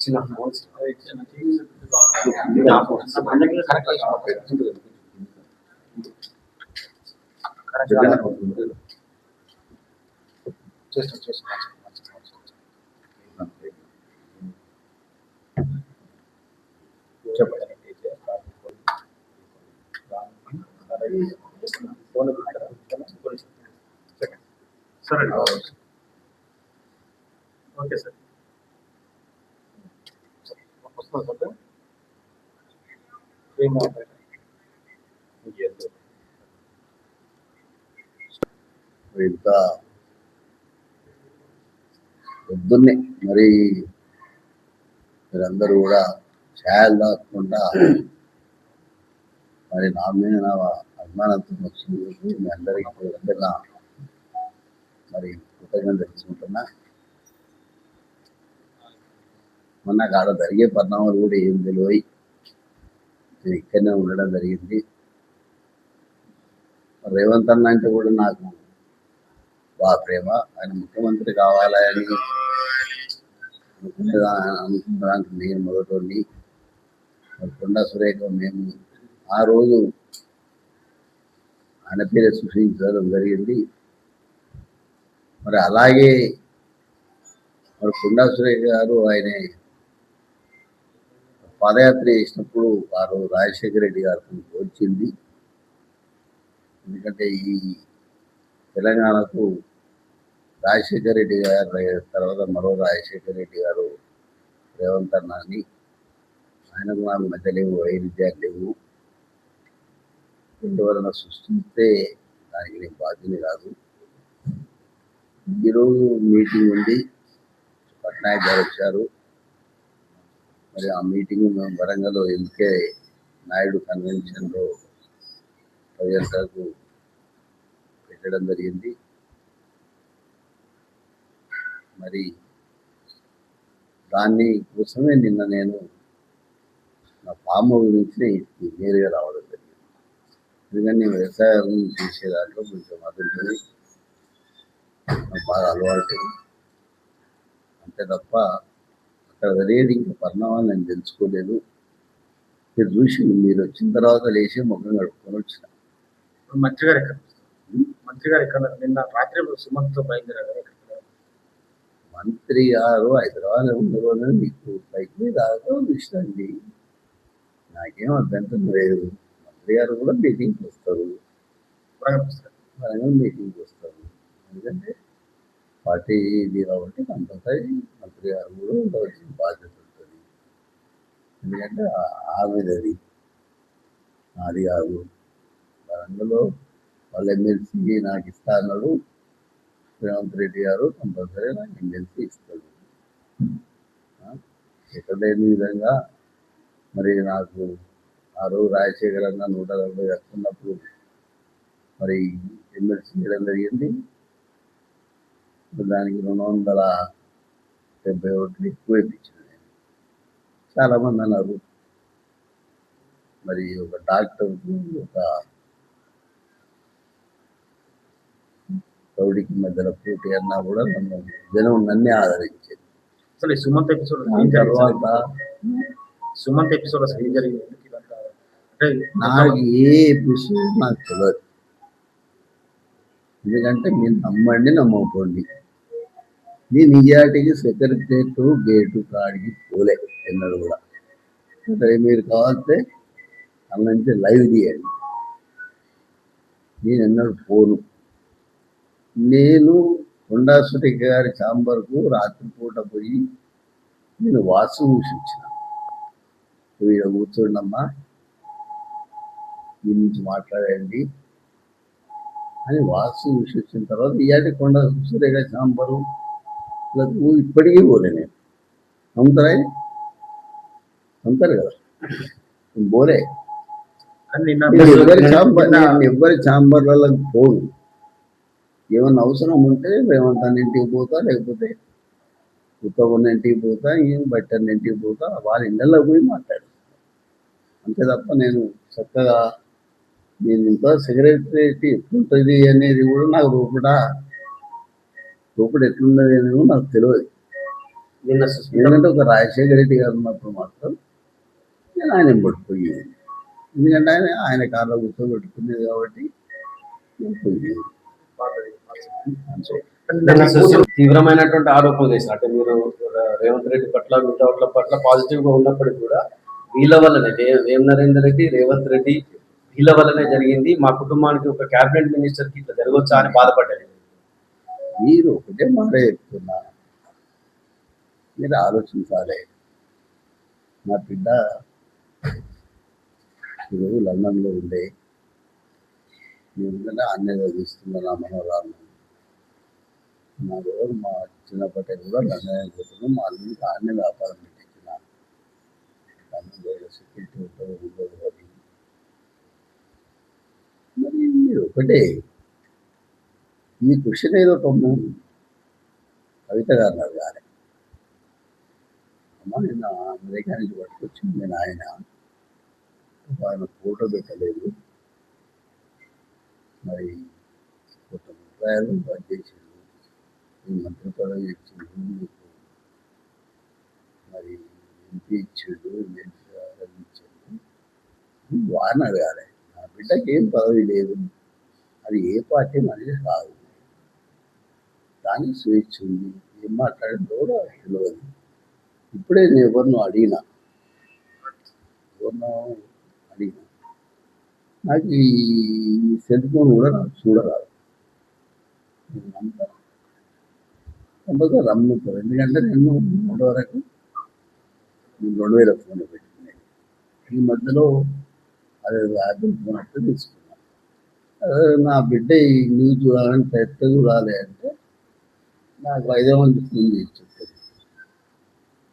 చిన్న ఫోన్స్ చేస్తాం చేస్తాం చెప్పండి సరే ఓకే సార్ వస్తుంది ఇంత పొద్దున్నే మరి మీరందరూ కూడా ఛాయలు దాక్కుండా మరి నా మీద నా అభిమానంతో వచ్చింది మీ అందరికీ పేరున మరి కృతజ్ఞత తెలుసుకుంటున్నా. మొన్న కాడ జరిగే పరిణామాలు కూడా ఏం తెలివై? నేను ఇక్కడనే ఉండడం జరిగింది. రేవంత్ అన్న అంటే కూడా నాకు బా ప్రేమ. ఆయన ముఖ్యమంత్రి కావాలని అనుకునేదా అనుకున్నదానికి నేను మొదటి కొండా సురేఖ మేము ఆ రోజు ఆయన పేరే సృష్టించడం జరిగింది. మరి అలాగే మరి కొండా సురేఖ గారు ఆయన పాదయాత్ర చేసినప్పుడు వారు రాజశేఖర రెడ్డి గారికి వచ్చింది ఎందుకంటే ఈ తెలంగాణకు రాజశేఖర రెడ్డి గారు తర్వాత మరో రాజశేఖర రెడ్డి గారు రేవంత్ అన్నాని ఆయనకు నాకు మధ్య లేవు వైరుధ్యాలు లేవు. ఎవరైనా సృష్టిస్తే దానికి నేను బాధ్యత కాదు. ఈరోజు మీటింగ్ ఉంది. పట్నాయక్ గారు వచ్చారు. మరి ఆ మీటింగ్ మేము వరంగల్ ఎంకే నాయుడు కన్వెన్షన్లో ప్రజలకు పెట్టడం జరిగింది. మరి దాన్ని కోసమే నిన్న నేను నా ఫామ్ గురించి నేరుగా రావడం జరిగింది. ఎందుకంటే నేను వ్యవసాయం చేసే దాంట్లో కొంచెం అదుంటుంది. నాకు బాగా అలవాటు. అంతే తప్ప అక్కడ జరిగేది ఇంకా పరిణామాలు నేను తెలుసుకోలేదు. మీరు చూసి మీరు వచ్చిన తర్వాత లేచి ముఖం కడుక్కొని వచ్చిన. మంత్రి గారు ఎక్కడ? మంత్రి గారు ఎక్కడ? నిన్న రాత్రి సుమంత్ బయలుదేరారు? మంత్రి గారు హైదరాబాద్ ఉండరు మీకు పైకి రాదో ఇష్టండి నాకేం అభ్యంతరం లేదు. మంత్రి గారు కూడా మీటింగ్కి వస్తారు. మీటింగ్కి వస్తారు. ఎందుకంటే పార్టీ ఇది కాబట్టి కంపల్సరీ మంత్రి గారు కూడా ఉండవలసిన బాధ్యత ఉంటుంది. ఎందుకంటే ఆ- నాది కాదు. వరంగల్లో వాళ్ళ ఎమ్మెల్సీ నాకు ఇస్తా అన్నాడు. రేవంత్ రెడ్డి గారు కంపల్సరీ నాకు ఎమ్మెల్సీ ఇస్తాడు. ఎక్కడ లేని విధంగా మరి నాకు ఆ రోజు రాజశేఖర్ అన్న నూట నలభై వస్తున్నప్పుడు మరి ఎమ్మెల్సీ చేయడం జరిగింది. దానికి రెండు వందల డెబ్బై ఒకటి ఎక్కువ ఇప్పించాను నేను. చాలామంది అన్నారు. మరి ఒక డాక్టర్ ఒక రౌడీకి మధ్యలో పోటీ అన్నా కూడా నన్ను జనం నన్నే ఆదరించేది అసలు ఈ సుమంత్ ఎపిసోడ్ తర్వాత సుమంత్ ఎపిసోడ్ అసలు ఏం జరిగింది? నాకు ఏ ఎపిసోడ్ నాకు తెలియదు ఎందుకంటే మీరు నమ్మండి నమ్మకండి నేను నిజాటికి సెక్రటరేట్ గేటు కాడికి పోలే ఎన్నడు కూడా. సరే మీరు కావాలంటే అన్న లైవ్ తీయండి. నేను ఎన్నడు పోను. నేను కొండాసుటి గారి చాంబర్కు రాత్రిపూట పోయి నేను వాసు చూసి నువ్వు కూర్చోండమ్మా. దీని నుంచి మాట్లాడండి అని వాసు చూసి వచ్చిన తర్వాత ఇయాటి కొండ సురేగా చాంబరు లకు ఇప్పటికీ పోలే నేను. నమ్ముతారా ఇది? నమ్ముతారు కదా. పోలే ఎవరి చాంబర్ ఎవరి చాంబర్లకు పోను. ఏమన్నా అవసరం ఉంటే రేవంత్ అన్న ఇంటికి పోతా లేకపోతే ఉత్తమన్న ఇంటికి పోతా ఏం బట్టన్న ఇంటికి పోతా వాళ్ళ ఇళ్ళలో పోయి మాట్లాడు అంతే తప్ప నేను చక్కగా నేను ఇంత సెక్రటరేట్ ఎట్లుంటుంది అనేది కూడా నాకు రూపడ రూపడ ఎట్లున్నది అనేది నాకు తెలియదు ఎందుకంటే ఒక రాజశేఖర రెడ్డి గారు ఉన్నప్పుడు మాత్రం నేను ఆయన పడిపోయేది ఎందుకంటే ఆయన ఆయన కాళ్ళ కూర్చోబెట్టుకునేది కాబట్టి నేను పోయేది. తీవ్రమైనటువంటి ఆరోపణలు చేశారు. అంటే మీరు రేవంత్ రెడ్డి పట్ల మిగతా పట్ల పాజిటివ్గా ఉన్నప్పటికీ కూడా వీళ్ళ వల్లనే వే- వేం నరేందర్ రెడ్డి రేవంత్ రెడ్డి వీళ్ళ వల్లనే జరిగింది. మా కుటుంబానికి ఒక కేబినెట్ మినిస్టర్కి ఇట్లా జరగవచ్చా అని బాధపడ్డారు. మీరు ఒకటే మాట చెప్తున్నా మీరు ఆలోచించాలి. నా బిడ్డ ఈరోజు లండన్లో ఉండే. నేను అన్నీ చదివిస్తున్నా నా మనోరాలను నా రోజు మా చిన్నప్పటి కూడా లండన్ పోతున్నాం. మా అన్ని అన్ని వ్యాపారం పెట్టించిన. సెక్యూరిటీ ఉంటుంది మరి మీరు ఒకటే ఈ క్వశ్చన్ ఏదో తొమ్ము. కవిత గారు గారే అమ్మ నిన్న అమెరికా నుంచి పట్టుకొచ్చింది నేను ఆయన. ఆయన ఫోటో పెట్టలేదు. మరి కొత్త రూపాయలు చేసిండు ఈ మంత్రి పదవి ఇచ్చిండు మీకు మరి ఎంపీ ఇచ్చిండు ఎమ్మెల్సీ ఇచ్చిండు. వారిని అడగాలి నా బిడ్డకి ఏం పదవి లేదు. అది ఏ పార్టీ మనిషి కాదు. కానీ స్వేచ్ఛ ఉంది. ఏం మాట్లాడిందో కూడా తెలియదు ఇప్పుడే నేను ఎవరినో అడిగినా. ఎవరినో అడిగినా. నాకు ఈ సెల్ ఫోన్ కూడా నాకు చూడరాదు. నేను అంతా రమ్ముతారు ఎందుకంటే నేను మూడు వరకు నేను రెండు వేల ఫోన్లు పెట్టుకున్నాను. ఈ మధ్యలో అదే యాపిల్ ఫోన్ అంటే తీసుకున్నాను. అదే నా బిడ్డ ఈ న్యూస్ చూడాలంటే ఎట్ట చూడాలి అంటే నాకు ఐదో మంది ఫోన్ చేసి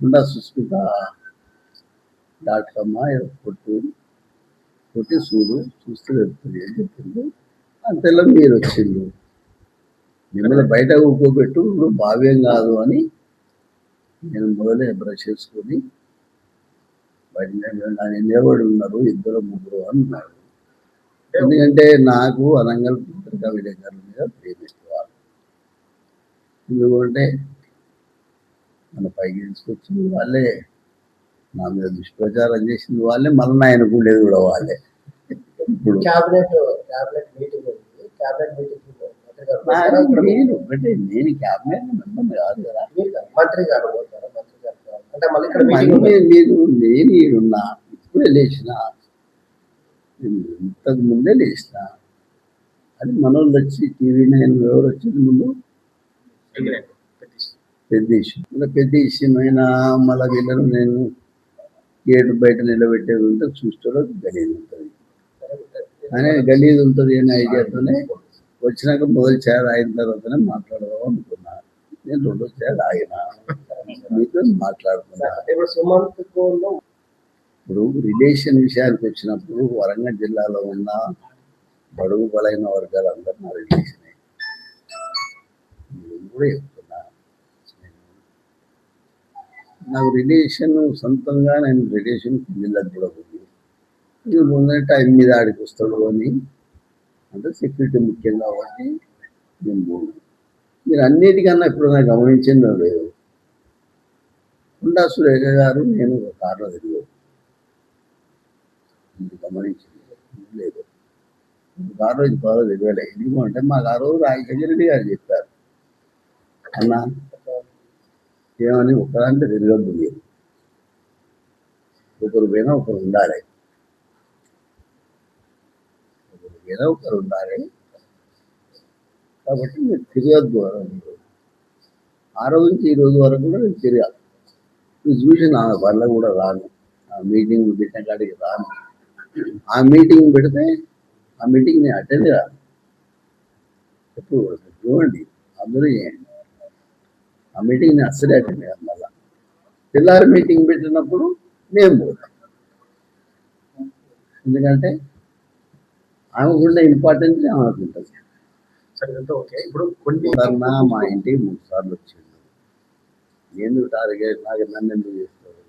ఉండా సుస్మిత డాట్ కామ్ కొట్టు కొట్టి చూడు చూస్తే వెళ్తుంది అని చెప్పింది. అంతలో మీరు వచ్చిండు మిమ్మల్ని బయట ఊకోబెట్టు ఇప్పుడు భావ్యం కాదు అని నేను మొదలే బ్రష్ చేసుకొని బయట నేను నిలబడి ఉన్నారు ఇద్దరు ముగ్గురు అన్నారు ఎందుకంటే నాకు అనంగల్ పత్రికా విలేకరుల మీద ప్రేమ. ఎందుకంటే మన పైకి తీసుకొచ్చింది వాళ్ళే నా మీద దుష్ప్రచారం చేసింది వాళ్ళే మళ్ళీ ఆయనకు ఉండేది కూడా వాళ్ళే. ఇప్పుడు cabinet cabinet meeting cabinet meeting నేను ఒకటే నేను క్యాబినెట్ మెంబర్ కాదు కదా. మంత్రి గారు. అంటే మళ్ళీ ఇక్కడ నేను ఈడున్నా ఇప్పుడే లేచిన నేను ఇంతకు ముందే లేచిన అది మనోళ్ళు వచ్చి టీవీ నైన్ ఎవరు వచ్చింది ముందు? పెద్ద ఇష్యూ పెద్ద ఇష్యూ అయినా మళ్ళీ వీళ్ళను నేను గేటు బయట నిలబెట్టేది ఉంటే చూస్తాడో గలీజ్ ఉంటుంది. అనే గలీజ్ ఉంటుంది అనే ఐడియాతోనే వచ్చినాక మొదటి చేయాలి అయిన తర్వాతనే మాట్లాడదాం అనుకున్నా. నేను రెండో చేయాలి ఆగిన. మీతో మాట్లాడుతున్నా ఇప్పుడు రిలేషన్ విషయానికి వచ్చినప్పుడు వరంగల్ జిల్లాలో ఉన్న బడుగు బలైన వర్గాలు అందరూ నా రిలేషనే. నేను కూడా చెప్తున్నా నాకు రిలేషన్ సొంతంగా నేను రిలేషన్ పిల్లలకు కూడా ఉంది. ఇది ముందే టైం మీద ఆడికి వస్తాడు అని. అంటే సెక్యూరిటీ ముఖ్యం కాబట్టి నేను పోను. మీరు అన్నిటికన్నా ఇప్పుడు నాకు గమనించిందో లేదు. హుండా సురేఖ గారు నేను ఒక కారులో తిరిగాను. ఇది గమనించింది లేదు. ఆ రోజు బాగా తెలియలే ఎందుకంటే మాకు ఆ రోజు రాజశేఖర రెడ్డి గారు చెప్పారు. అన్నా. ఏమని ఒకరంటే తెలియదు మీరు ఒకరు పోయినా ఒకరు ఉండాలి. ఒకరు పోయినా ఒకరు ఉండాలి. కాబట్టి మీరు తిరగద్దు అన్నారు. ఆ రోజు నుంచి ఈ రోజు వరకు కూడా నేను తిరగాలి నువ్వు చూసి నా వల్ల కూడా రాను. ఆ మీటింగ్ పెట్టిన కాడికి రాను. ఆ మీటింగ్ పెడితే ఆ మీటింగ్ నేను అటెండ్ కాదు ఎప్పుడు చూడండి. అందరూ చేయండి. ఆ మీటింగ్ నేను అస్సలే అటెండ్ కాదు మళ్ళా. తెల్లారి మీటింగ్ పెట్టినప్పుడు నేను పోతాను ఎందుకంటే ఆమెకున్న ఇంపార్టెన్స్ ఆమెకు ఉంటుంది. ఓకే. ఇప్పుడు కొన్ని మా ఇంటికి మూడు సార్లు వచ్చిండు. ఎందుకు టార్గెట్ నాకు నన్ను ఎందుకు చేస్తాడు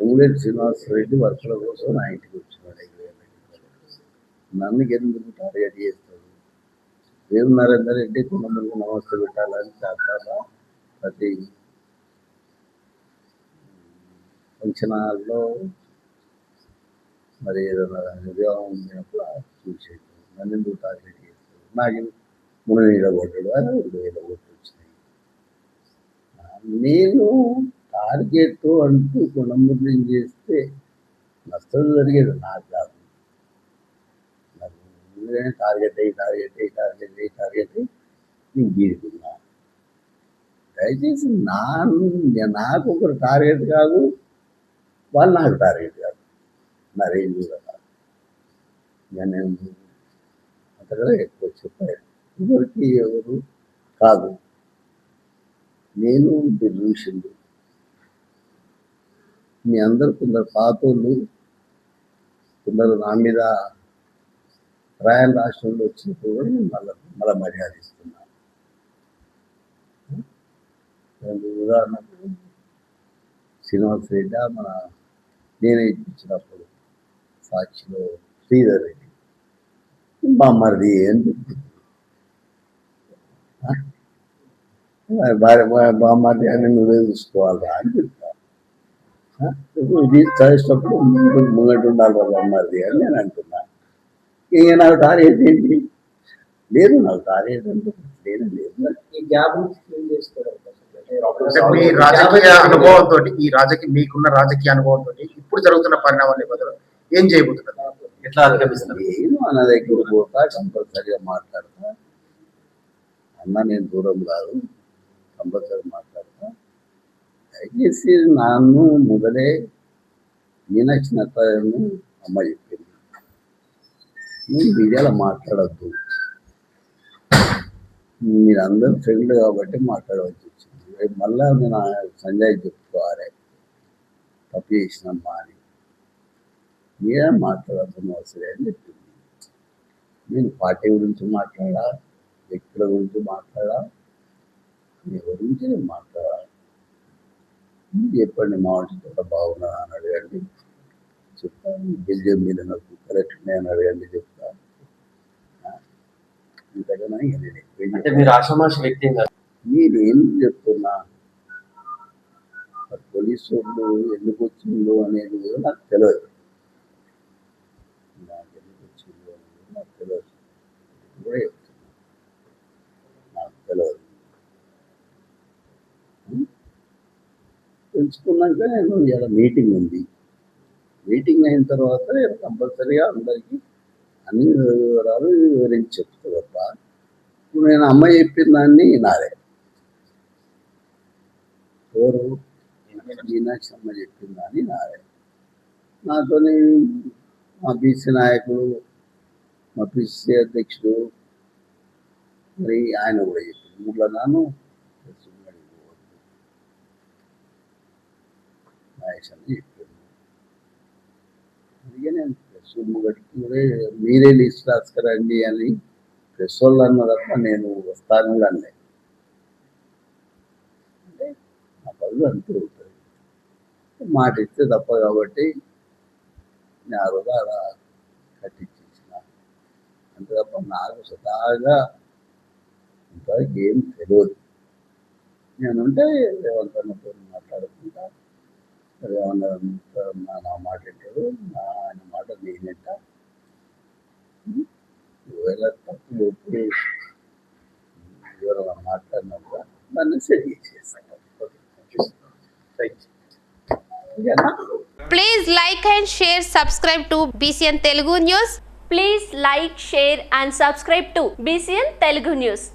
పొంగులేటి శ్రీనివాస రెడ్డి వర్కుల కోసం నా ఇంటికి వచ్చినాడు. నన్ను ఎందుకు టార్గెట్ చేస్తాడు వేరు నరేందర్ రెడ్డి కొంతమందికి నమస్తే పెట్టాలని చాలా ప్రతి ఫంక్షన్ హాల్లో మరి ఏదైనా ఉద్యోగం ఉన్నప్పుడు చూసేది నన్ను ఎందుకు టార్గెట్ చేస్తాడు నాకు మూడు వేల కొట్టడు అని రెండు వేల కొట్టు వచ్చినాయి. నేను టార్గెట్ అంటూ గుణముద్రం చేస్తే నష్టం జరిగేది నాకు కాదు. నాకు టార్గెట్ అయ్యి టార్గెట్ అయ్యి టార్గెట్ అయ్యి టార్గెట్ అయ్యి నేను గీరుకున్నాను దయచేసి నా నాకు ఒకరు టార్గెట్ కాదు. వాళ్ళు నాకు టార్గెట్ కాదు. నా రేంజ్ కూడా కాదు ఇక నేను అంతగా ఎక్కువ చెప్పాను ఎవరికి ఎవరు కాదు. నేను డిల్యూషన్లు మీ అందరు కొందరు పాతోళ్ళు కొందరు నా మీద రాయల్ రాష్ట్రంలో వచ్చినప్పుడు కూడా నేను మళ్ళీ మళ్ళీ మర్యాద ఇస్తున్నాను రెండు ఉదాహరణకు శ్రీనివాస్ రెడ్డి మన నేనే ఇప్పించినప్పుడు సాక్షిలో శ్రీధర్ రెడ్డి. మా అని చెప్తుంది భార్య బామ్మరిది అని నువ్వే చూసుకోవాలా అని చెప్తా ఇది చదివేటప్పుడు ముంగట ఉండాలి రా బామ్మరిది అని నేను అంటున్నా. ఇక నాకు టార్గెట్ ఏంటి? లేదు నాకు టార్గెట్ అంటే లేదు లేదు. ఈ గ్యాప్ ఫిల్ చేసుకోవడం మీ రాజకీయ అనుభవంతో ఈ రాజకీయ మీకున్న రాజకీయ అనుభవంతో ఇప్పుడు జరుగుతున్న పరిణామాల నేపథ్యంలో ఏం చేయబోతున్నారు? ఎట్లా అధిగమిస్తారు నేను అన్న దగ్గర పోతా కంపల్సరిగా మాట్లాడతా. అన్న నేను దూరం కాదు కంపల్సరీ మాట్లాడతా. దయచేసి నన్ను మొదలే మీనాక్షి నటను అమ్మ చెప్పింది. నువ్వు మీడియాలో మాట్లాడద్దు. మీరందరూ ఫ్రెండ్ కాబట్టి మాట్లాడవచ్చు వచ్చింది. రేపు మళ్ళా నేను సంజయ్ చెప్పుకోవాలి. తప్పు చేసినమ్మా అని. మీరే మాట్లాడాల్సిన అవసరం అని చెప్పింది. నేను పార్టీ గురించి మాట్లాడా? వ్యక్తుల గురించి మాట్లాడా? మీ గురించి నేను మాట్లాడా? మీరు చెప్పండి మా వంట బాగున్నా అని అడగండి. చెప్తాను. బెల్జియం మీద నాకు కరెక్ట్ అని అడగండి చెప్తాను ఆ? ఇంతకన్నా ఇక నేను ఎక్కువ ఏం అంటే మీరు ఆషామాషి వ్యక్తి నేనేం చెప్తున్నా? పోలీసు వాళ్ళు ఎందుకు వచ్చిందో అనేది కూడా నాకు తెలియదు నాకు ఎందుకు వచ్చిందో అనేది నాకు తెలియదు ఇది కూడా చెప్తున్నా. నాకు తెలియదు? తెలుసుకున్నాక నేను ఇలా మీటింగ్ ఉంది. మీటింగ్ అయిన తర్వాత నేను కంపల్సరీగా అందరికీ అన్ని వివరాలు వివరించి చెప్తా తప్ప ఇప్పుడు నేను అమ్మ చెప్పిన దాన్ని నాదే ఎవరు? మీనాక్షి అమ్మ చెప్పిన దాన్ని నాదే నాతోని మా బీసీ నాయకుడు మా పిసి అధ్యక్షుడు మరి ఆయన కూడా చెప్పింది ఊళ్ళో నాను మహేష్ అని చెప్పారు అందుకే నేను ప్రెస్ ముగటికి కూడా మీరే లిస్ట్ రాసుకురండి అని ప్రెస్ వాళ్ళు అన్న తప్ప నేను వస్తాను కూడా అంటే నా పనులు అంటూ ఉంటుంది. మాట ఇస్తే తప్ప కాబట్టి నేను ఆ రోజు అలా కట్టించేసిన అంతే తప్ప నాకు సదాగా ఇంతవరకు ఏం తెలియదు నేనుంటే రేవంత్ అన్నతో మాట్లాడుకుంటా. నా మాట వింటాడు నా ఆయన మాట నేనంట ఒకవేళ తప్పు ఒప్పుడు ఎవరైనా మాట్లాడినప్పుడు దాన్ని సెట్ చేసేస్తాను Please like and share, subscribe to BCN Telugu News. Please like, share and subscribe to BCN Telugu News.